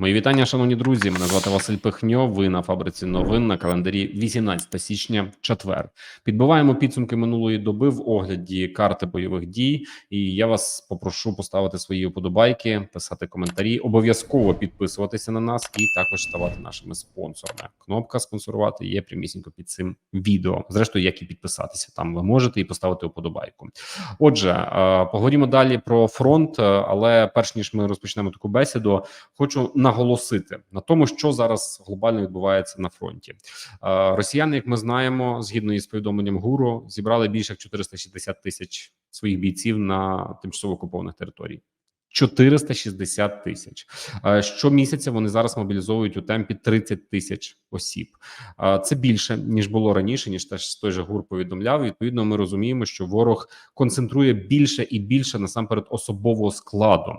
Мої вітання, шановні друзі. Мене звати Василь Пихньо. Ви на фабриці новин на календарі 18 січня, четвер. Підбиваємо підсумки минулої доби в огляді карти бойових дій. І я вас попрошу поставити свої вподобайки, писати коментарі, обов'язково підписуватися на нас і також ставати нашими спонсорами. Кнопка спонсорувати є прямісінько під цим відео. Зрештою, як і підписатися, там ви можете і поставити вподобайку. Отже, е, поговоримо далі про фронт. е, Але перш ніж ми розпочнемо таку бесіду, хочу наголосити на тому, що зараз глобально відбувається на фронті. Росіяни, як ми знаємо, згідно із повідомленням ГУРу, зібрали більше як 460 тисяч своїх бійців на тимчасово окупованих територіях. 460 тисяч Е, щомісяця. Вони зараз мобілізовують у темпі 30 тисяч осіб. Е, Це більше ніж було раніше, ніж теж той же ГУР повідомляв. Відповідно, ми розуміємо, що ворог концентрує більше і більше насамперед особового складу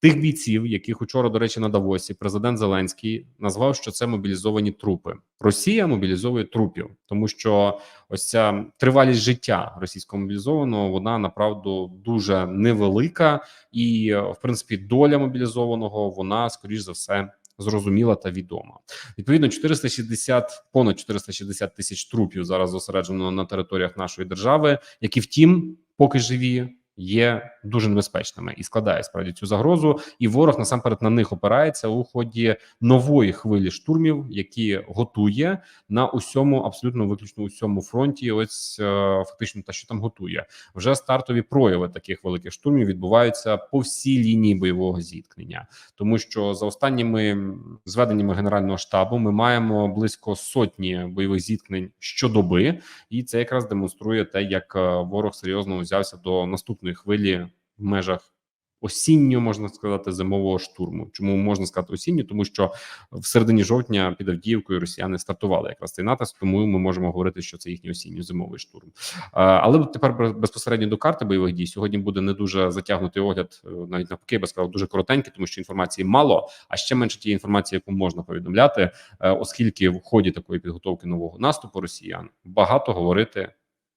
тих бійців, яких учора, до речі, на Давосі президент Зеленський назвав, що це мобілізовані трупи. Росія мобілізовує трупів, тому що ось ця тривалість життя російського мобілізованого вона направду дуже невелика, і е, в принципі доля мобілізованого вона скоріш за все. Зрозуміла та відома. Відповідно, 460, понад 460 тисяч трупів зараз зосереджено на територіях нашої держави, які втім, поки живі, є дуже небезпечними і складає справді цю загрозу. І ворог насамперед на них опирається у ході нової хвилі штурмів, які готує на усьому, абсолютно виключно усьому фронті. Ось е, фактично те, що там готує, вже стартові прояви таких великих штурмів відбуваються по всій лінії бойового зіткнення, тому що за останніми зведеннями генерального штабу ми маємо близько сотні бойових зіткнень щодоби, і це якраз демонструє те, як е, ворог серйозно взявся до наступної хвилі в межах. Осінньо можна сказати зимового штурму. Чому можна сказати осінньо? Тому що в середині жовтня під Авдіївкою росіяни стартували якраз цей натиск, тому ми можемо говорити, що це їхній осінньо-зимовий штурм. Але тепер безпосередньо до карти бойових дій сьогодні буде не дуже затягнутий огляд, е, навіть навпаки, я би сказав, дуже коротенький, тому що інформації мало, а ще менше тієї інформації, яку можна повідомляти, е, оскільки в ході такої підготовки нового наступу росіян багато говорити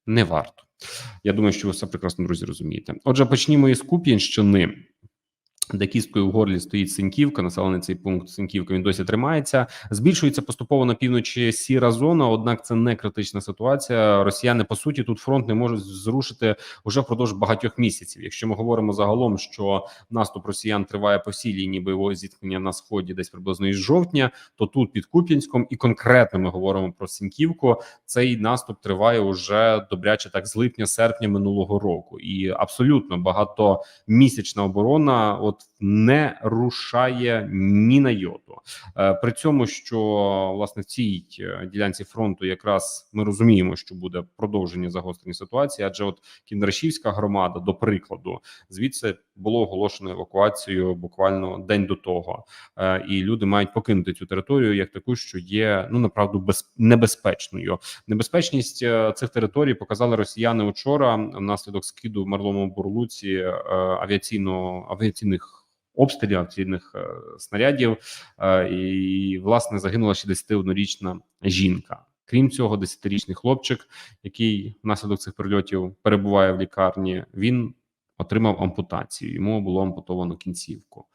не варто. Я думаю, що ви все прекрасно друзі розумієте. Отже, почнімо із Куп'янщини. Де кісткою в горлі стоїть Синьківка, населений цей пункт Синьківка. Він досі тримається. Збільшується поступово на півночі сіра зона. Однак це не критична ситуація. Росіяни по суті тут фронт не можуть зрушити уже впродовж багатьох місяців. Якщо ми говоримо загалом, що наступ росіян триває по всій лінії бойового зіткнення на сході, десь приблизно із жовтня, то тут під Куп'янськом, і конкретно ми говоримо про Синьківку. Цей наступ триває уже добряче так з липня-серпня минулого року, і абсолютно багатомісячна оборона. От helps не рушає ні на йоту. Е, При цьому, що власне в цій е, ділянці фронту якраз ми розуміємо, що буде продовження загострення ситуації, адже от Кіндрашівська громада, до прикладу, звідси було оголошено евакуацію буквально день до того, Е, і люди мають покинути цю територію як таку, що є ну направду без небезпечною. Небезпечність цих територій показали росіяни вчора внаслідок скиду в Марловому бурлуці авіаційно авіаційних. Обстрілів авіаційних е, снарядів, е, і власне загинула 61-річна жінка. Крім цього, 10-річний хлопчик, який внаслідок цих прильотів перебуває в лікарні, він отримав ампутацію. Йому було ампутовано кінцівку.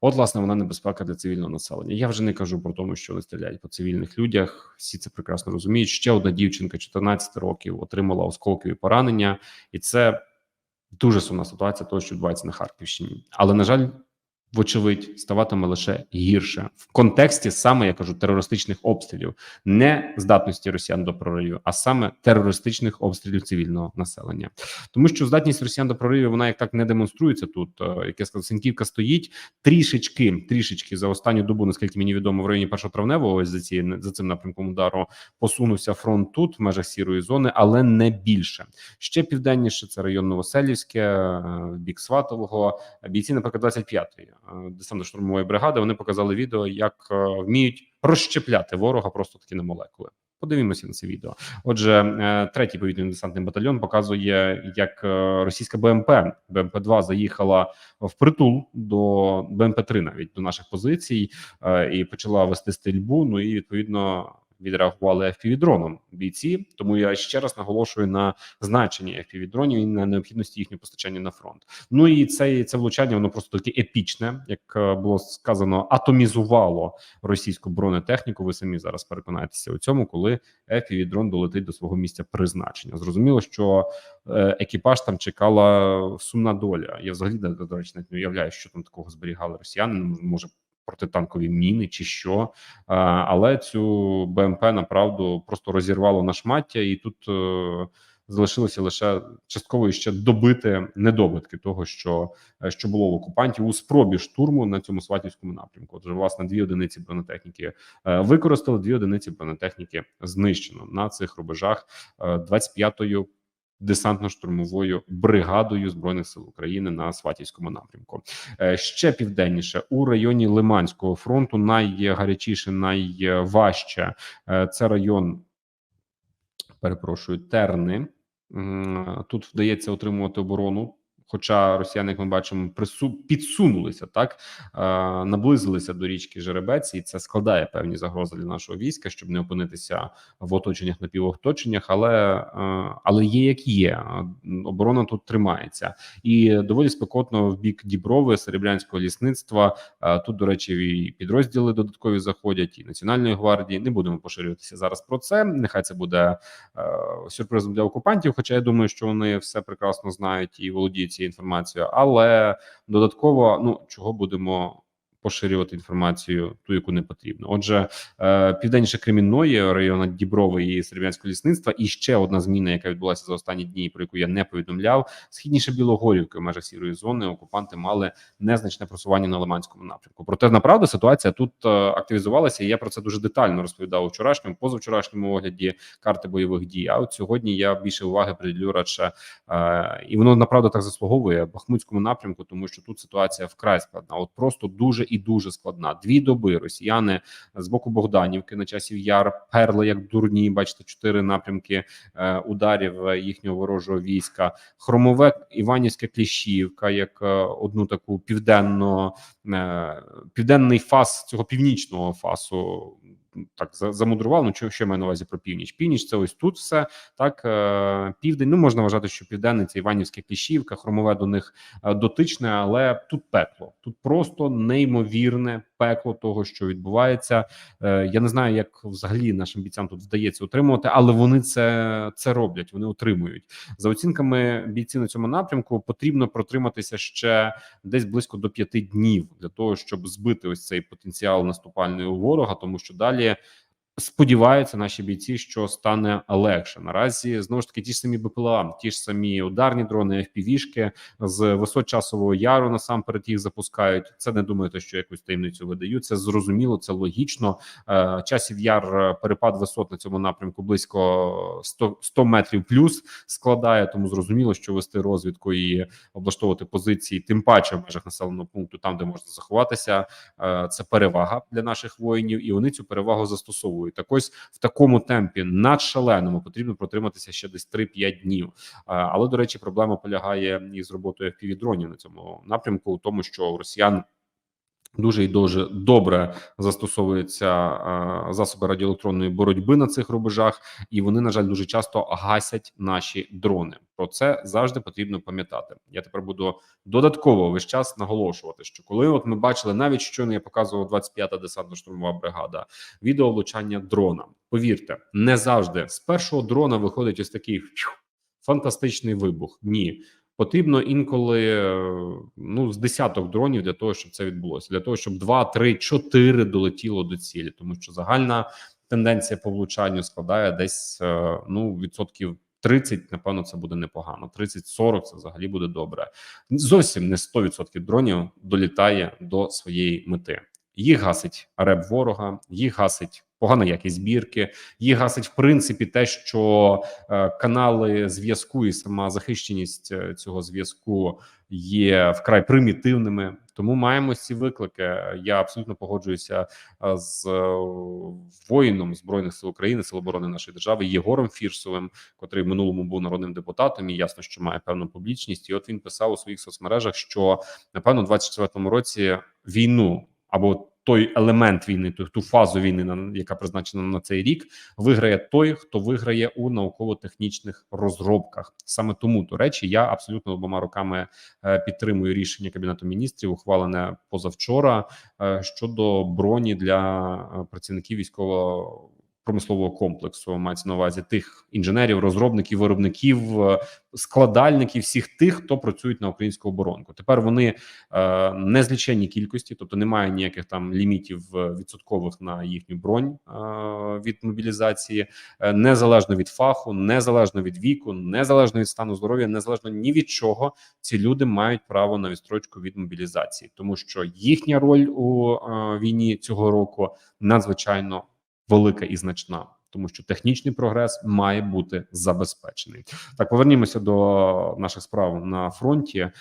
От, власне, вона небезпека для цивільного населення. Я вже не кажу про тому, що вони стріляють по цивільних людях. Всі це прекрасно розуміють. Ще одна дівчинка, 14 років, отримала осколкові поранення, і це дуже сумна ситуація, того, що відбувається на Харківщині. Але на жаль. Вочевидь, ставатиме лише гірше в контексті саме я кажу терористичних обстрілів, не здатності росіян до проривів, а саме терористичних обстрілів цивільного населення, тому що здатність росіян до проривів вона як так не демонструється тут. Е, Як я сказав, Синківка стоїть трішечки, трішечки за останню добу, наскільки мені відомо, в районі першотравневого ось за ці за цим напрямком удару посунувся фронт тут в межах сірої зони, але не більше. Ще південніше це район Новоселівське, е, бік Сватового. Бійці, наприклад, 25-ї десантно-штурмової бригади. Вони показали відео, як е, вміють розщепляти ворога просто таки на молекули. Подивімося на це відео. Отже, е, третій повітряний десантний батальйон показує, як е, російська БМП БМП 2 заїхала в притул до БМП 3 навіть до наших позицій, е, і почала вести стрільбу. Ну і відповідно відреагували FPV-дроном бійці. Тому я ще раз наголошую на значенні FPV-дронів і на необхідності їхнього постачання на фронт. Ну і це це влучання воно просто таке епічне, як е, було сказано, атомізувало російську бронетехніку. Ви самі зараз переконаєтеся у цьому, коли FPV-дрон долетить до свого місця призначення. Зрозуміло, що е, екіпаж там чекала сумна доля. Я взагалі до речі, не уявляю, що там такого зберігали росіяни. Може протитанкові міни чи що, але цю БМП направду просто розірвало на шмаття, і тут е, залишилося лише частково ще добити недобитки того, що е, що було в окупантів у спробі штурму на цьому сватівському напрямку. Отже, власне, дві одиниці бронетехніки е, використали, дві одиниці бронетехніки знищено на цих рубежах 25-ї десантно-штурмовою бригадою збройних сил України на Сватівському напрямку. Е, ще південніше у районі Лиманського фронту найгарячіше, найважче е, це район. Перепрошую, терни тут вдається отримувати оборону Хоча росіяни, як ми бачимо, прису підсунулися так е, наблизилися до річки Жеребець, і це складає певні загрози для нашого війська, щоб не опинитися в оточеннях напівоточеннях, але е, але є як є. Оборона тут тримається, і доволі спекотно в бік Діброви, Серебрянського лісництва. Е, тут, до речі, і підрозділи додаткові заходять, і національної гвардії. Не будемо поширюватися зараз про це. Нехай це буде е, сюрпризом для окупантів. Хоча я думаю, що вони все прекрасно знають і володіють цією інформацією, але додатково ну чого будемо поширювати інформацію, ту яку не потрібно. Отже, е, південніше Кремінної, району Діброви і Серебрянського лісництва, і ще одна зміна, яка відбулася за останні дні, про яку я не повідомляв. Східніше Білогорівки в межах сірої зони окупанти мали незначне просування на Лиманському напрямку. Проте направду ситуація тут е, активізувалася. і Я про це дуже детально розповідав вчорашньому, позавчорашньому огляді карти бойових дій. А от сьогодні я більше уваги приділю радше е, і воно направду так заслуговує Бахмутському напрямку, тому що тут ситуація вкрай складна. От просто дуже і дуже складна. Дві доби росіяни з боку Богданівки на часів яр перли як дурні. Бачите, чотири напрямки е, ударів їхнього ворожого війська. Хромове Іванівська Кліщівка, як е, одну таку південно е, фас цього північного фасу так замудрував. Ну що, маю на увазі про північ? Північ це ось тут все так. Е, південь. Ну можна вважати, що південний це Іванівська Кліщівка, хромове до них е, дотичне, але тут пекло. Тут просто неймовірне пекло того, що відбувається. Е, я не знаю, як взагалі нашим бійцям тут вдається утримувати, але вони це це роблять. Вони утримують за оцінками бійців на цьому напрямку. Потрібно протриматися ще десь близько до п'яти днів для того, щоб збити ось цей потенціал наступальної ворога, тому що далі Сподіваються наші бійці, що стане легше. Наразі знову ж таки ті ж самі БПЛА, ті ж самі ударні дрони, FPV-шки з висот часового яру насамперед їх запускають. Це не думаєте, що якусь таємницю видають. Це зрозуміло, це логічно. Е, часів яр е, перепад висот на цьому напрямку близько 100, 100 метрів плюс складає. Тому зрозуміло, що вести розвідку і облаштовувати позиції, тим паче в межах населеного пункту, там де можна заховатися. Е, це перевага для наших воїнів, і вони цю перевагу застосовують. Так ось в такому темпі надшаленому потрібно протриматися ще десь 3-5 днів. Але до речі, проблема полягає і з роботою FPV-дронів на цьому напрямку, у тому, що росіян. Дуже і дуже добре застосовуються е, засоби радіоелектронної боротьби на цих рубежах, і вони на жаль дуже часто гасять наші дрони. Про це завжди потрібно пам'ятати. Я тепер буду додатково весь час наголошувати, що коли от ми бачили, навіть щойно я показував 25-та десантно-штурмова бригада, відео влучання дрона. Повірте, не завжди з першого дрона виходить ось такий фантастичний вибух. Ні. Потрібно інколи ну з десяток дронів для того, щоб це відбулося, для того, щоб 2, 3, 4 долетіло до цілі, тому що загальна тенденція по влучанню складає десь е, ну відсотків 30, Напевно, це буде непогано. 30-40 це взагалі буде добре. Зовсім не 100% дронів долітає до своєї мети. Їх гасить реп ворога, їх гасить погана якість збірки. Їх гасить в принципі те, що е, канали зв'язку і сама захищеність е, цього зв'язку є вкрай примітивними. Тому маємо ці виклики. Я абсолютно погоджуюся е, з воїном збройних сил України, сил оборони нашої держави Єгором Фірсовим, котрий в минулому був народним депутатом. і Ясно, що має певну публічність. І от він писав у своїх соцмережах, що напевно, у 24-му році війну або той елемент війни, ту, ту фазу війни, на яка призначена на цей рік, виграє той, хто виграє у науково-технічних розробках. Саме тому до речі, я абсолютно обома руками е, підтримую рішення кабінету міністрів, ухвалене позавчора е, щодо броні для е, працівників військового. Промислового комплексу мається на увазі тих інженерів, розробників, виробників, е, складальників, всіх тих, хто працюють на українську оборонку. Тепер вони е, незліченні кількості, тобто немає ніяких там лімітів е, відсоткових на їхню бронь е, від мобілізації, е, незалежно від фаху, незалежно від віку, незалежно від стану здоров'я, незалежно ні від чого. Ці люди мають право на відстрочку від мобілізації, тому що їхня роль у е, війні цього року надзвичайно велика і значна. Тому що технічний прогрес має бути забезпечений. Так, повернімося до наших справ на фронті. Е,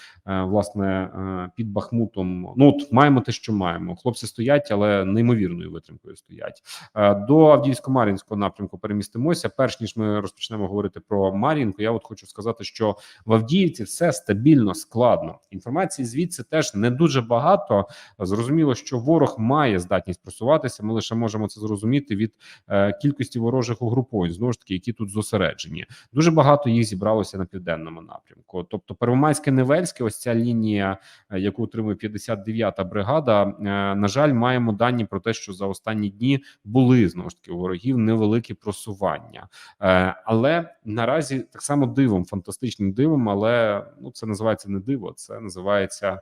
власне, е, під Бахмутом. Ну от маємо те, що маємо. Хлопці стоять, але неймовірною витримкою стоять. Е, До Авдіївсько-Мар'їнського напрямку перемістимося. Перш ніж ми розпочнемо говорити про Мар'їнку, я от хочу сказати, що в Авдіївці все стабільно складно. Інформації звідси теж не дуже багато. Зрозуміло, що ворог має здатність просуватися. Ми лише можемо це зрозуміти від е, ворожих угруповань, знову ж таки, які тут зосереджені. Дуже багато їх зібралося на південному напрямку. Тобто, Первомайське Невельське, ось ця лінія, е, яку утримує 59-та бригада. е, На жаль, маємо дані про те, що за останні дні були знову ж таки у ворогів невеликі просування, Е, але наразі так само дивом, фантастичним дивом, але ну це називається не диво, це називається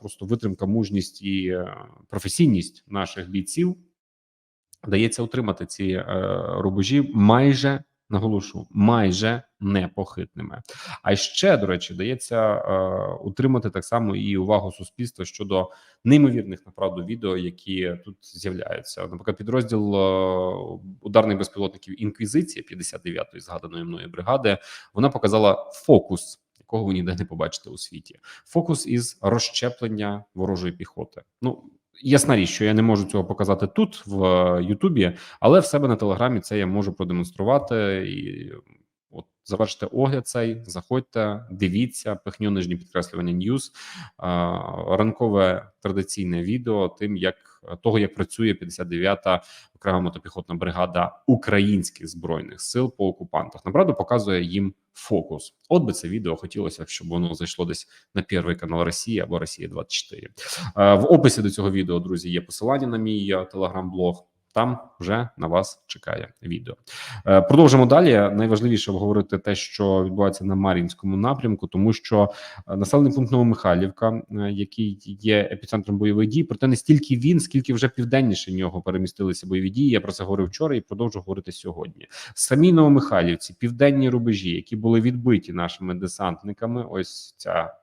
просто витримка, мужність і професійність наших бійців. Вдається утримати ці е, рубежі майже наголошу, майже непохитними. А ще до речі, вдається е, утримати так само і увагу суспільства щодо неймовірних направду відео, які тут з'являються. Наприклад, підрозділ е, ударних безпілотників інквізиція 59-ї згаданої мною бригади. Вона показала фокус. Якого ви ніде не побачите у світі, фокус із розщеплення ворожої піхоти. Ну ясна річ, що я не можу цього показати тут, в е, Ютубі, але в себе на телеграмі це я можу продемонструвати і завершите огляд цей. Заходьте, дивіться, пихню нижнє підкреслювання Ньюз, ранкове традиційне відео тим, як того, як працює 59-та окрема мотопіхотна бригада українських збройних сил по окупантах. Направду показує їм фокус. От би це відео хотілося, щоб воно зайшло десь на перший канал Росії або Росія 24 Е, В описі до цього відео, друзі, є посилання на мій е, телеграм-блог. Там вже на вас чекає відео. Е, Продовжимо далі. Найважливіше обговорити те, що відбувається на Мар'їнському напрямку, тому що е, населений пункт Новомихайлівка, е, який є епіцентром бойових дій, проте не стільки він, скільки вже південніше нього перемістилися бойові дії. Я про це говорив вчора і продовжу говорити сьогодні. Самі Новомихайлівці, південні рубежі, які були відбиті нашими десантниками. Ось ця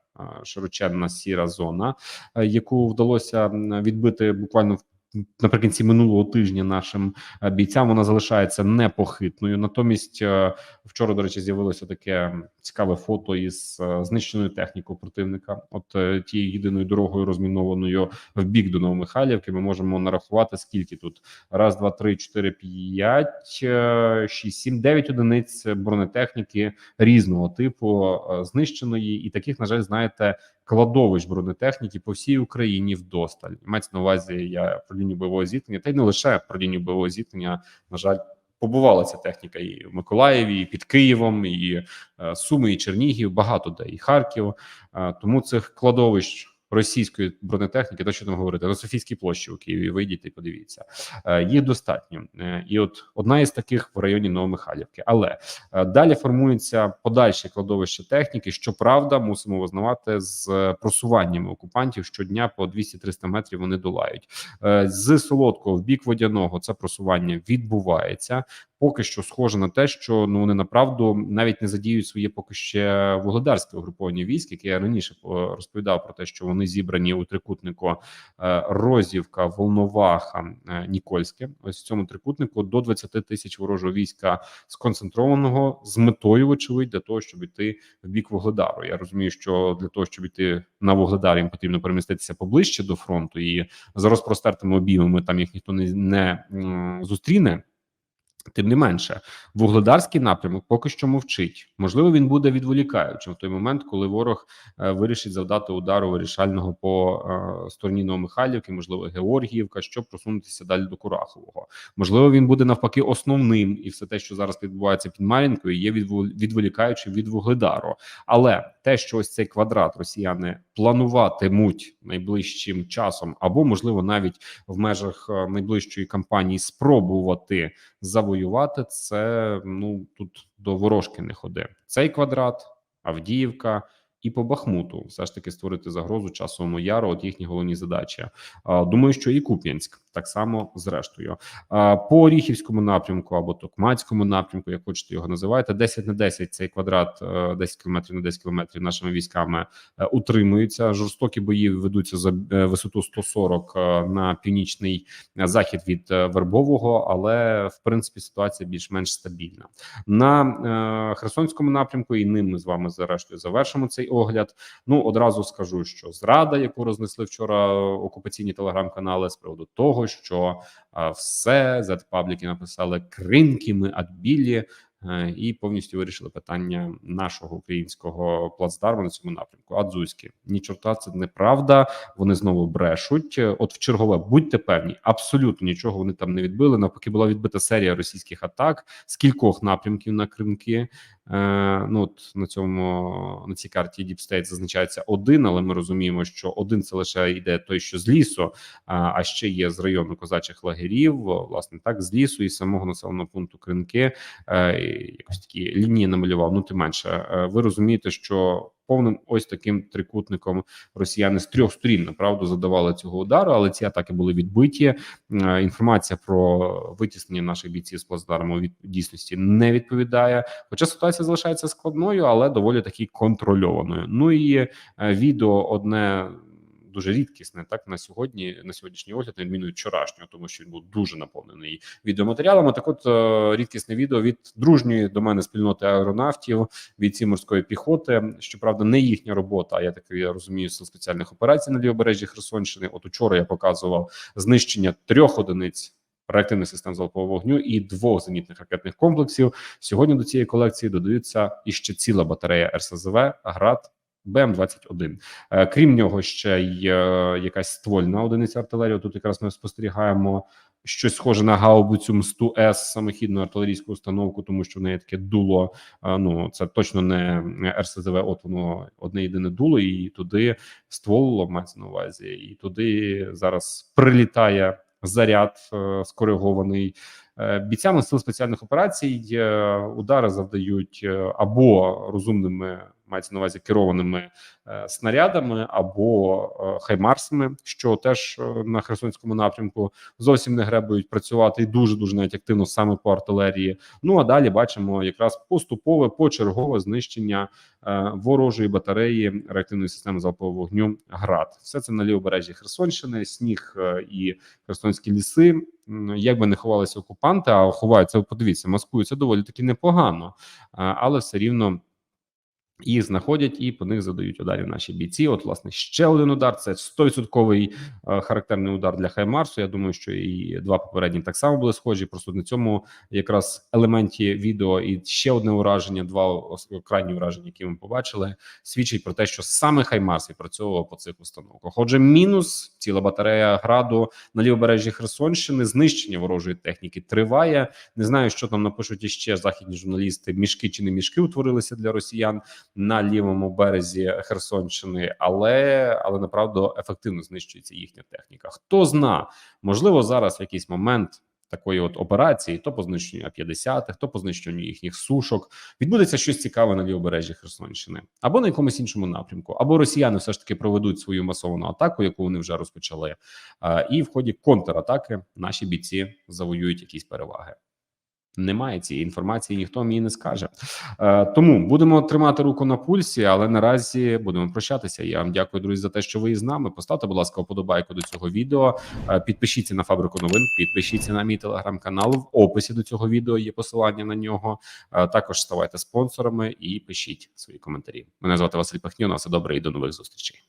широченна сіра зона, яку вдалося відбити буквально в наприкінці минулого тижня нашим е, бійцям вона залишається непохитною. Натомість е, вчора, до речі, з'явилося таке цікаве фото із е, знищеною технікою противника. От тією єдиною дорогою розмінованою в бік до Новомихайлівки. Ми можемо нарахувати скільки тут: раз, два, три, чотири, п'ять, шість, сім, дев'ять одиниць бронетехніки різного типу знищеної, і таких, на жаль, знаєте, кладовищ бронетехніки по всій Україні вдосталь. Мається на увазі я про лінію бойового зіткнення, та й не лише про лінію бойового зіткнення. На жаль, побувала ця техніка і в Миколаєві, і під Києвом, і е, Суми, і Чернігів, багато де і Харків. Е, тому цих кладовищ. Російської бронетехніки, то що там говорити на Софійській площі у Києві. Вийдіть і подивіться, Е, їх достатньо, Е, і от одна із таких в районі Новомихайлівки. Але е, далі формується подальше кладовище техніки. Щоправда, мусимо визнавати з просуваннями окупантів щодня по 200-300 метрів. Вони долають з солодкого в бік водяного. Це просування відбувається. Поки що схоже на те, що ну вони направду навіть не задіють своє поки ще вугледарське угруповання військ, яке я раніше е, розповідав про те, що вони зібрані у трикутнику е, Розівка, Волноваха, е, Нікольське. Ось в цьому трикутнику до 20 тисяч ворожого війська сконцентрованого з метою, вочевидь, для того, щоб йти в бік Вугледару. Я розумію, що для того, щоб йти на Вугледар, їм потрібно переміститися поближче до фронту, і за розпростертими обіймами там їх ніхто не, не зустріне. Тим не менше, вугледарський напрямок поки що мовчить. Можливо, він буде відволікаючим в той момент, коли ворог е, вирішить завдати удару вирішального по е, стороні Новомихайлівки, можливо, Георгіївка, щоб просунутися далі до Курахового. Можливо, він буде навпаки основним, і все те, що зараз відбувається під Мар'їнкою, є відвол- відволікаючим від вугледару. Але те, що ось цей квадрат росіяни плануватимуть найближчим часом, або можливо навіть в межах е, найближчої кампанії спробувати завоювати, це ну тут до ворожки не ходи. Цей квадрат, Авдіївка. І по Бахмуту все ж таки створити загрозу часовому яру. От їхні головні задачі. Думаю, що і Куп'янськ так само зрештою. По Оріхівському напрямку або Токмацькому напрямку, як хочете його називаєте, 10 на 10 цей квадрат, е, 10 кілометрів на 10 кілометрів нашими військами е, утримуються. Жорстокі бої ведуться за е, висоту 140 е, на північний е, захід від е, Вербового, але в принципі ситуація більш-менш стабільна на е, Херсонському напрямку. І ним ми з вами зрештою завершимо цей огляд. Ну одразу скажу, що зрада, яку рознесли вчора окупаційні телеграм-канали з приводу того, що все зетпабліки написали кринки ми адбілі. Е, І повністю вирішили питання нашого українського плацдарму на цьому напрямку. Адзуськи ні чорта, це неправда. Вони знову брешуть. От в чергове, будьте певні, абсолютно нічого вони там не відбили. Навпаки, була відбита серія російських атак з кількох напрямків на кринки. Е, ну от на цьому на цій карті Deep State зазначається один, але ми розуміємо, що один це лише йде той, що з лісу, а, а ще є з району козачих лагерів. Власне, так з лісу і самого населеного пункту кринки. Е, якось такі лінії намалював. Ну тим менше, е, ви розумієте, що повним ось таким трикутником росіяни з трьох сторін направду задавали цього удару, але ці атаки були відбиті. Е, Інформація про витіснення наших бійців з плацдарму від дійсності не відповідає. Хоча ситуація залишається складною, але доволі таки контрольованою. Ну і е, відео одне. Дуже рідкісне так на сьогодні, на сьогоднішній огляд, на відміну від вчорашнього, тому що він був дуже наповнений відеоматеріалами. Так, от е, рідкісне відео від дружньої до мене спільноти аеронавтів, бійці морської піхоти. Щоправда, не їхня робота. А я так я розумію, сил спеціальних операцій на лівобережжі Херсонщини. От учора я показував знищення трьох одиниць. Реактивних систем залпового вогню і двох зенітних ракетних комплексів. Сьогодні до цієї колекції додаються іще ціла батарея РСЗВ ГРАД БМ-21. Е, Крім нього, ще й якась ствольна одиниця артилерії. Тут якраз ми спостерігаємо щось схоже на гаубицю МСТУ С самохідну артилерійську установку, тому що в неї таке дуло. е, Ну це точно не РСЗВ. От воно одне єдине дуло, і туди ствол мається на увазі, і туди зараз прилітає заряд е, скоригований. Бійцями сил спеціальних операцій удари завдають або розумними мається на увазі керованими е, снарядами або е, хаймарсами, що теж е, на Херсонському напрямку зовсім не гребують працювати і дуже дуже навіть активно саме по артилерії. Ну а далі бачимо якраз поступове почергове знищення ворожої батареї реактивної системи залпового вогню ГРАД. Все це на лівобережжі Херсонщини, сніг і Херсонські ліси. Як би не ховалися окупанти, а ховаються, подивіться, маскуються доволі таки непогано, але все рівно їх знаходять і по них задають ударів наші бійці. От, власне, ще один удар. Це 100% е, характерний удар для Хаймарсу. Я думаю, що і два попередні так само були схожі. Просто на цьому якраз елементі відео і ще одне ураження, два крайні ураження, які ми побачили, свідчить про те, що саме Хаймарс відпрацьовував по цих установках. Отже, мінус ціла батарея граду на лівобережжі Херсонщини. Знищення ворожої техніки триває. Не знаю, що там напишуть іще західні журналісти. Мішки чи не мішки утворилися для росіян на лівому березі Херсонщини, але але направду ефективно знищується їхня техніка. Хто зна, можливо, зараз в якийсь момент. Такої от операції, то по знищенню А-50, то по знищенню їхніх сушок, відбудеться щось цікаве на лівобережжі Херсонщини, або на якомусь іншому напрямку, або росіяни все ж таки проведуть свою масовану атаку, яку вони вже розпочали, і в ході контратаки наші бійці завоюють якісь переваги. Немає цієї інформації, ніхто мені не скаже. Е, тому будемо тримати руку на пульсі, але наразі будемо прощатися. Я вам дякую, друзі, за те, що ви із нами. Поставте, будь ласка, вподобайку до цього відео. Е, підпишіться на фабрику новин, підпишіться на мій телеграм-канал. В описі до цього відео є посилання на нього. Е, також ставайте спонсорами і пишіть свої коментарі. Мене звати Василь Пахньо. На все добре і до нових зустрічей.